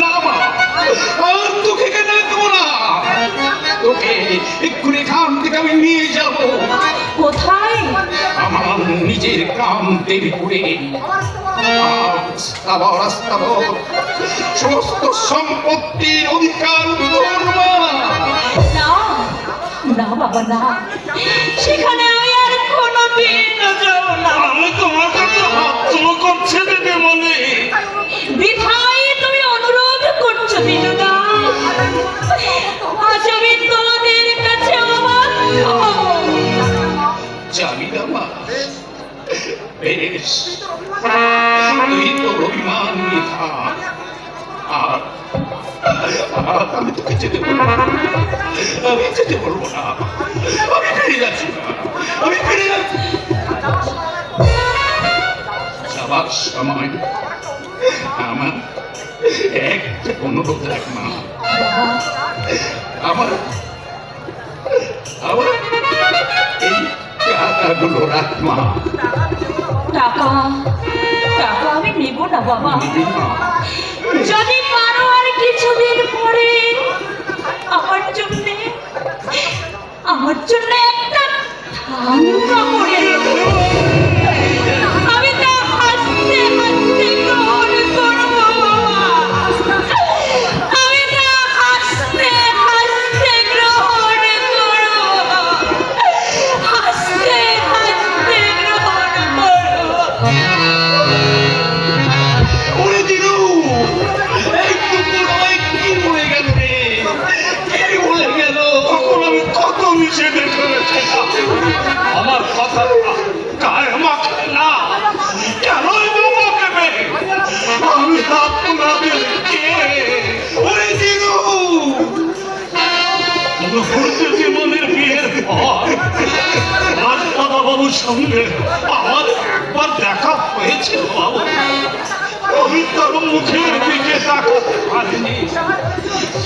না মা আর তোকে কেন দেবো না? তোকে এক্ষুনি এখান থেকে আমি নিয়ে যাব। কোথায়? আমার নিজের গ্রাম দেবীপুরে আবার সমস্ত সম্পত্তির অধিকার না না বাবা না। সেখানে আমি আর কোনো দিন যাব না। আমি তোমার কাছে হাত করছে দিদি মনে আমি যেতে বলব না আমি ফিরে যাচ্ছি আমি ফিরে যাচ্ছি যাবার সময় আমার একটা অনুরোধ রাখ মা আমার আমার এই টাকাগুলো রাখ মা টাকা টাকা আমি নেব না বাবা। নিবি যদি পারো আর কিছুদিন পরে আমার জন্য একটা ঠান্ডা করে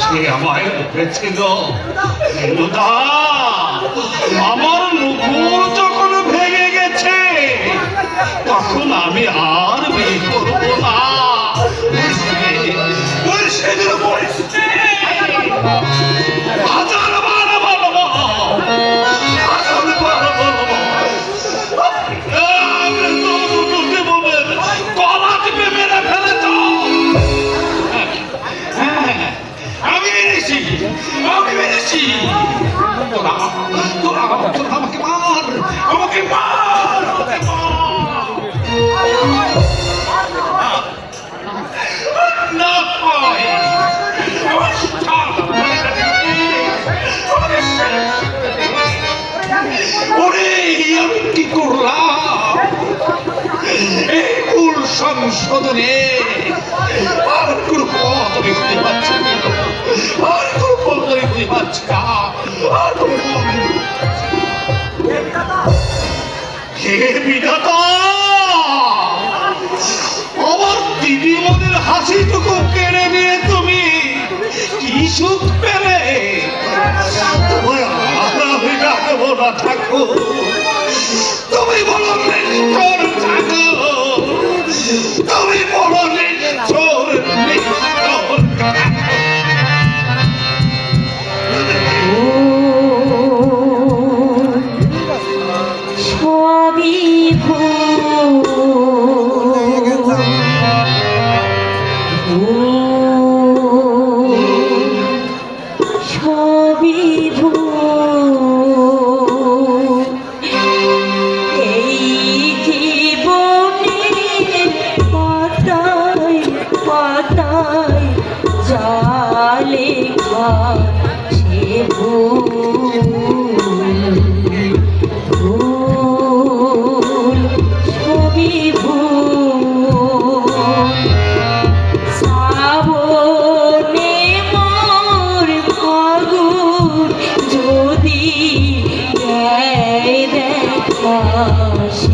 সে আমায় বলেছিল "নীলুদা, আমার নুপুর যখন ভেঙে গেছে তখন আমি আর বিয়ে করব না। বলিস তোরা তোরা আমাকে মার আমাকে মার। না। হে বিধাতা আমার দিদিমণির হাসিটুকু কেড়ে নিয়ে তুমি কি সুখ পেলে তোমায় আর আমি ডাকবো সবই দেখা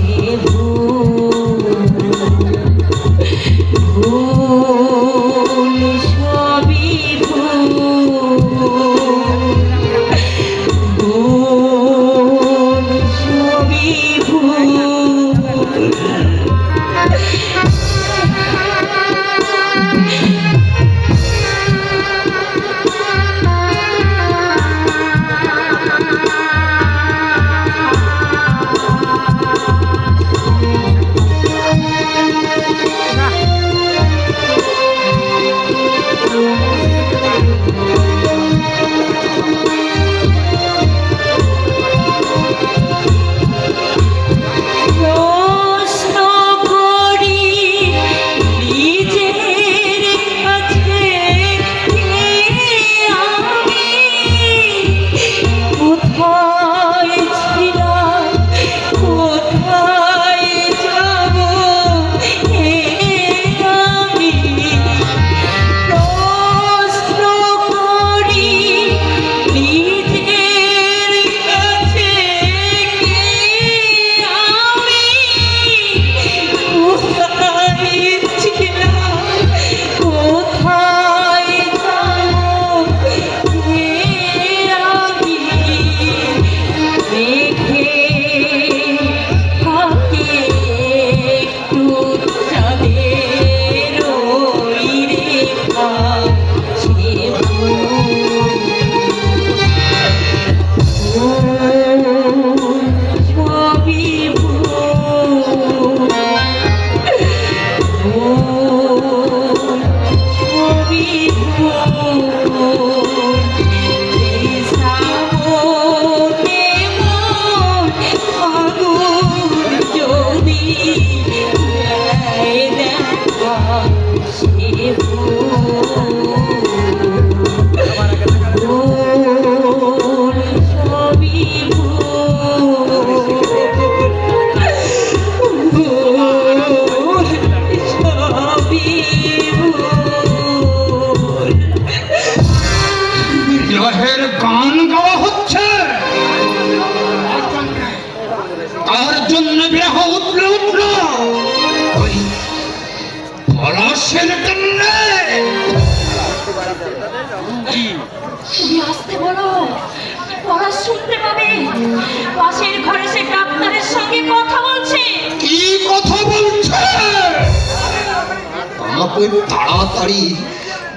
আমাকে তাড়াতাড়ি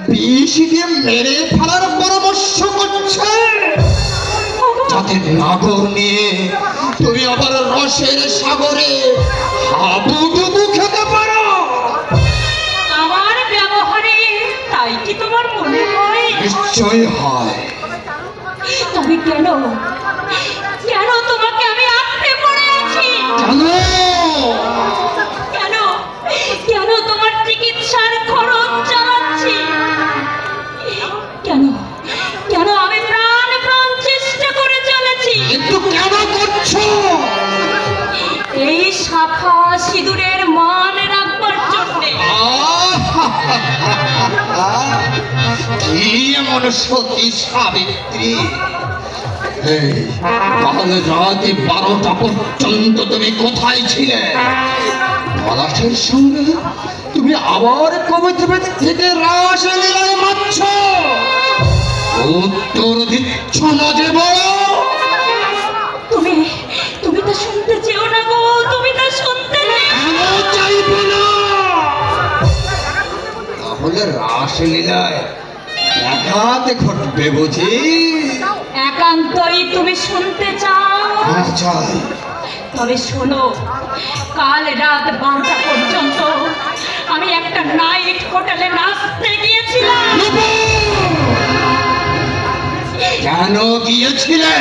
বিষ দিয়ে মেরে ফেলার পরামর্শ করছে। যাতে নাগর নিয়ে তুমি আবার রসের সাগরে হাবুডুবু খেতে পারো। আমার ব্যবহারে তাই কি তোমার মনে হয়? নিশ্চয় হয়। তবে কেন? কেন তোমাকে আমি আঁকড়ে পড়ে আছি জানো শাখা সিঁদুরের মান রাখবার জন্যে। কি এমন সতী সাবিত্রী? রাতে বারোটা পর্যন্ত তুমি কোথায় ছিলে? পলাশের সঙ্গে তুমি আবার কবে থেকে থেকে রাস লীলায় মারছ উত্তর দিচ্ছ না যে বড় তুমি তো শুনতে চেও না গো তুমি তো শুনতে না? তাহলে রাসলীলায় একাতে ঘটবে বুঝি? একান্তই তুমি শুনতে চাও? হ্যাঁ চাই। তবে শোনো কাল রাত বারোটা পর্যন্ত আমি একটা নাইট হোটেলে নাচতে গিয়েছিলাম। কেন গিয়েছিলে?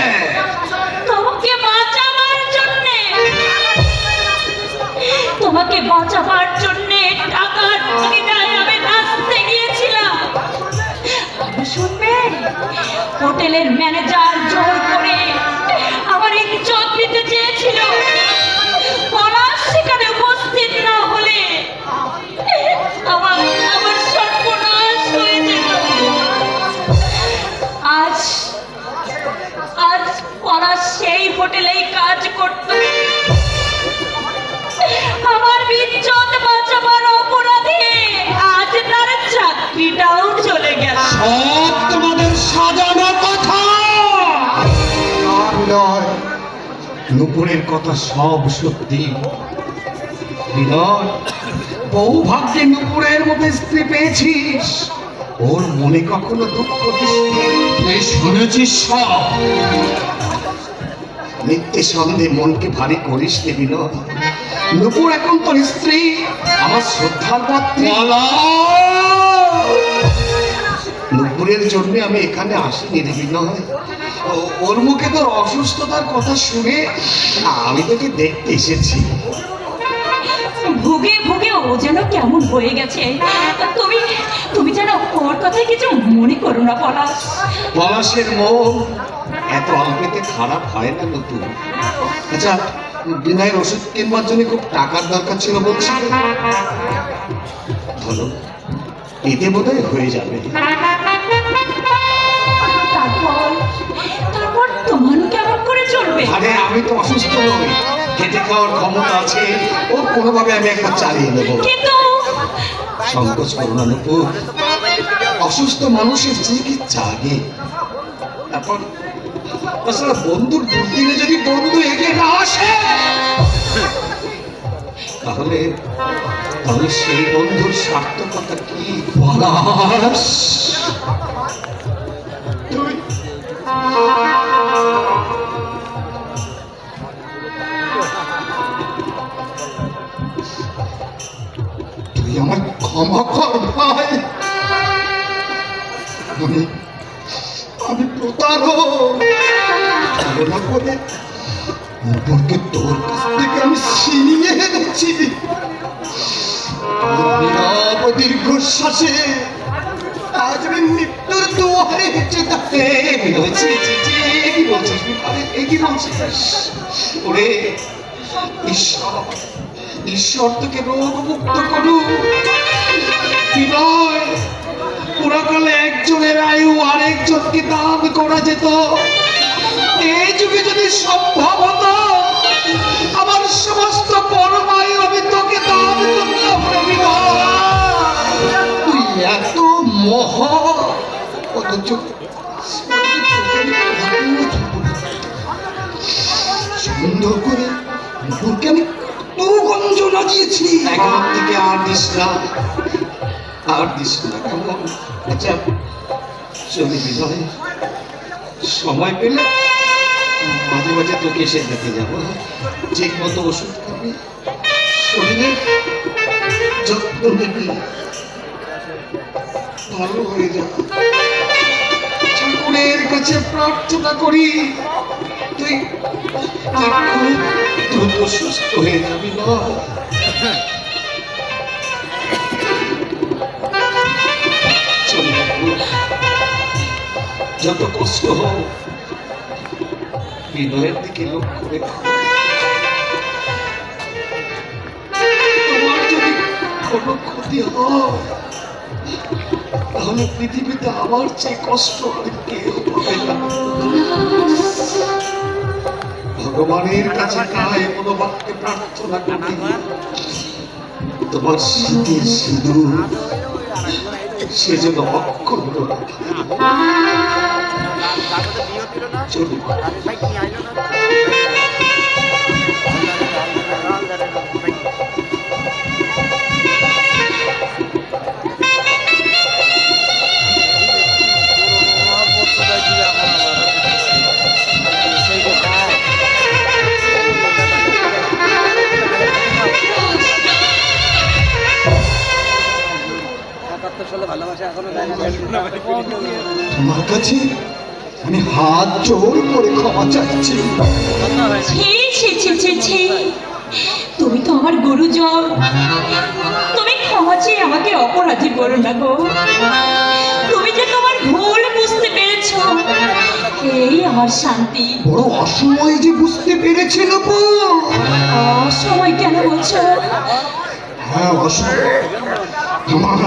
তোমাকে বাঁচাবার জন্যে গিয়েছিলাম। হোটেলের ম্যানেজার জোর করে আমার ইজ্জত দিতে চেয়েছিল। না হলে আমার আজ আজ পলাশ সেই হোটেলেই কাজ করত। সব তোমাদের সাজানো কথা। নয় নুপুরের কথা সব সত্যি। বিনয় বহু ভাগ্যে নুপুরের মতো স্ত্রী পেয়েছিস। ওর মনে কখনো দুঃখ? তুই শুনেছিস সব। মিথ্যে সন্দেহ মনকে ভারী করিস নে বিনয়। নুপুর এখন তোর স্ত্রী আমার শ্রদ্ধার পাত্রী। নুপুরের জন্য আমি এখানে আসিনি রে বিনয় ও- ওর মুখে তোর অসুস্থতার কথা শুনে আমি তোকে দেখতে এসেছি। ভুগে ভুগে ও যেন কেমন হয়ে গেছে। তুমি তুমি যেন ওর কথায় কিছু মনে করো না পলাশ। পলাশের মন এত অল্পেতে খারাপ হয় না নতুন। আচ্ছা বিনয়ের ওষুধ কিনবার জন্য খুব টাকার দরকার ছিল বলছি। ধরো এতে বোধহয় হয়ে যাবে। আরে আমি তো অসুস্থ নই খেতে খাওয়ার ক্ষমতা আছে ও কোনোভাবে আমি একবার চালিয়ে নেব। সংকোচ করো না নুপুর অসুস্থ মানুষের চিকিৎসা আগে। তারপর তাছাড়া বন্ধুর দুর্দিনে যদি বন্ধু এগিয়ে না আসে তাহলে তাহলে সেই বন্ধুর সার্থকতা কি? পলাশ। নুপুরকে তোর কাছ থেকে আমি ছিনিয়ে এনেছি। দীর্ঘশ্বাসে আজ আমি মৃত্যুর দুয়ারে ওরে, ঈশ্বর তোকে রোগ মুক্ত বিনয়, পুরাকালে একজনের আয়ু আরেকজনকে দান করা যেত। এই যুগে যদি সম্ভব হতো, আমার সমস্ত পরমায়ু আমি তোকে তুই এত মহ। সুন্দর করে আমি কত গঞ্জনা দিয়েছি এখন থেকে আর দিস না, আর দিস না। আচ্ছা চলি বিনয় সময় পেলে মাঝে মাঝে তোকে এসে দেখে যাব। ঠিক মতো ওষুধ খাবি, শরীরে যত্ন ভালো হয়ে ঠাকুরের কাছে প্রার্থনা করি, তুই দ্রুত সুস্থ হয়ে যাবি। যত কষ্ট হোক বিনয়ের দিকে তোমার যদি কোনো ক্ষতি হয়, তাহলে পৃথিবীতে আমার চেয়ে কষ্ট কেউ ভগবানের কাছে তাই মনোবাক্যে প্রার্থনা করি, তোমার শীতের সিঁদুর সে যেন অক্ষুণ্ণ চলুন তোমার কাছে আমি হাত জোর করে ক্ষমা চাইছি। ছি ছি ছি ছি ছি। তুমি তো আমার গুরুজন। তুমি ক্ষমা চেয়ে আমাকে অপরাধী করো না গো। তুমি যে তোমার ভুল বুঝতে পেরেছ এই আমার শান্তি। বড় অসময় যে বুঝতে পেরেছিল গো। অসময় কেন বলছো? হ্যাঁ অসময়। আমার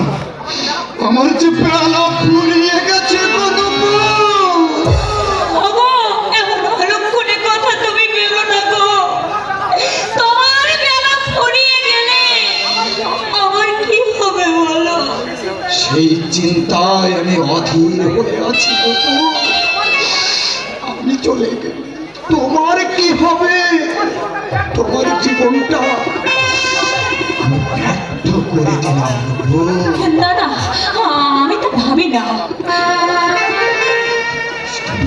আমার যে বেলা ফুরিয়ে গেছে চিন্তায় আমি অধীর হয়ে আছি আমি চলে গেলে তোমার কি হবে? তোমার জীবনটা ব্যর্থ করে দিলাম না না আমি তো ভাবি না।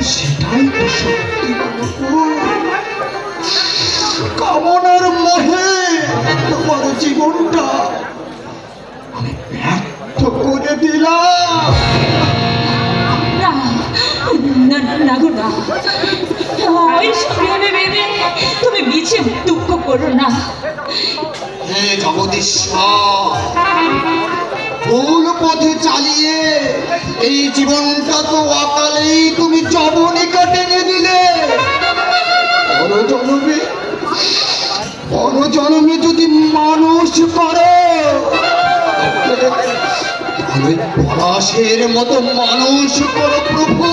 সেটাই তো সত্যি কামনার মোহে তোমার জীবনটা করে দিলাম। না না না, না গো না। ওই ভেবে ভেবে তুমি দুঃখ করো না। হে জগদীশ্বর ভুল পথে চালিয়ে এই জীবনটা তো অকালেই তুমি জবনিকা টেনে দিলে বড় জনমে বড় জনমে যদি মানুষ করো পলাশের মতো মানুষ করো প্রভু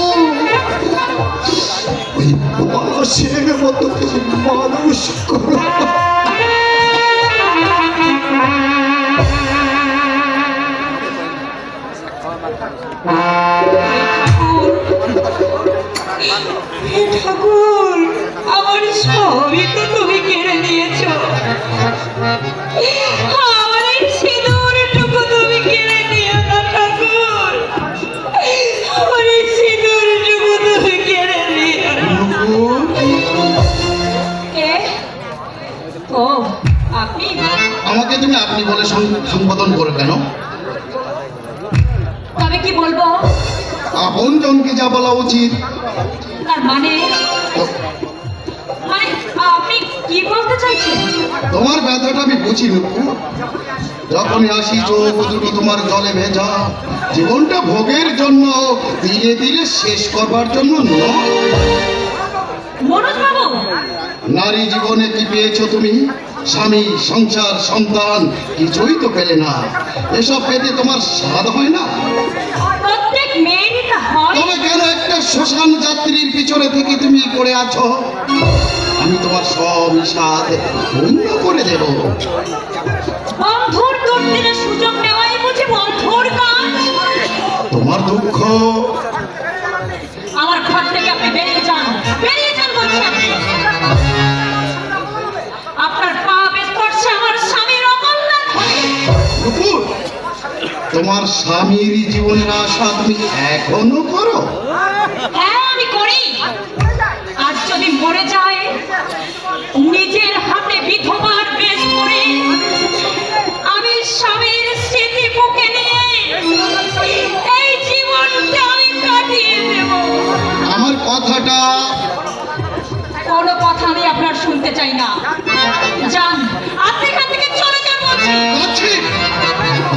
ওই পলাশের মতো মানুষ করো ঠাকুর, আমার সবই তো তুমি কেড়ে নিয়েছো। যা বলা উচিত। মানে? মানে তোমার ব্যথাটা আমি বুঝি নুপু যখনই আসি চোখ দুটো তোমার জলে ভেজা জীবনটা ভোগের জন্য ধীরে ধীরে শেষ করবার জন্য নয়। নারী জীবনে কি পেয়েছ তুমি? স্বামী সংসার সন্তান কিছুই তো পেলে না। এসব পেতে তোমার স্বাদ হয় না? কেন একটা শ্মশান যাত্রীর পিছনে থেকে তুমি পড়ে আছো। আমি তোমার সব স্বাদ পূর্ণ করে দেব। বন্ধুর দুর্দিনের সুযোগ নেওয়াই বুঝি বন্ধুর কাজ। তোমার দুঃখ। আমার ঘর থেকে আপনি বেরিয়ে যান। বেরিয়ে যান বলছি আপনি তোমার স্বামীর জীবনের আশা তুমি এখনও করো? হ্যাঁ আমি করি। আজ যদি মরে যায় নিজের হাতে বিধবার বেশ করে আমি স্বামীর স্মৃতি বুকে নিয়ে এই জীবনটা আমি কাটিয়ে দেব। আমার কথাটা কোনো কথা আমি আপনার শুনতে চাই না। যান আপনি এখান থেকে চলে যান বলছি আছে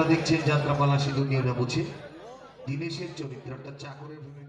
আপনারা দেখছেন যাত্রাপালা সিধু নিয়ে বুঝে দীনেশের চরিত্রটা চাকরের ভূমিকা।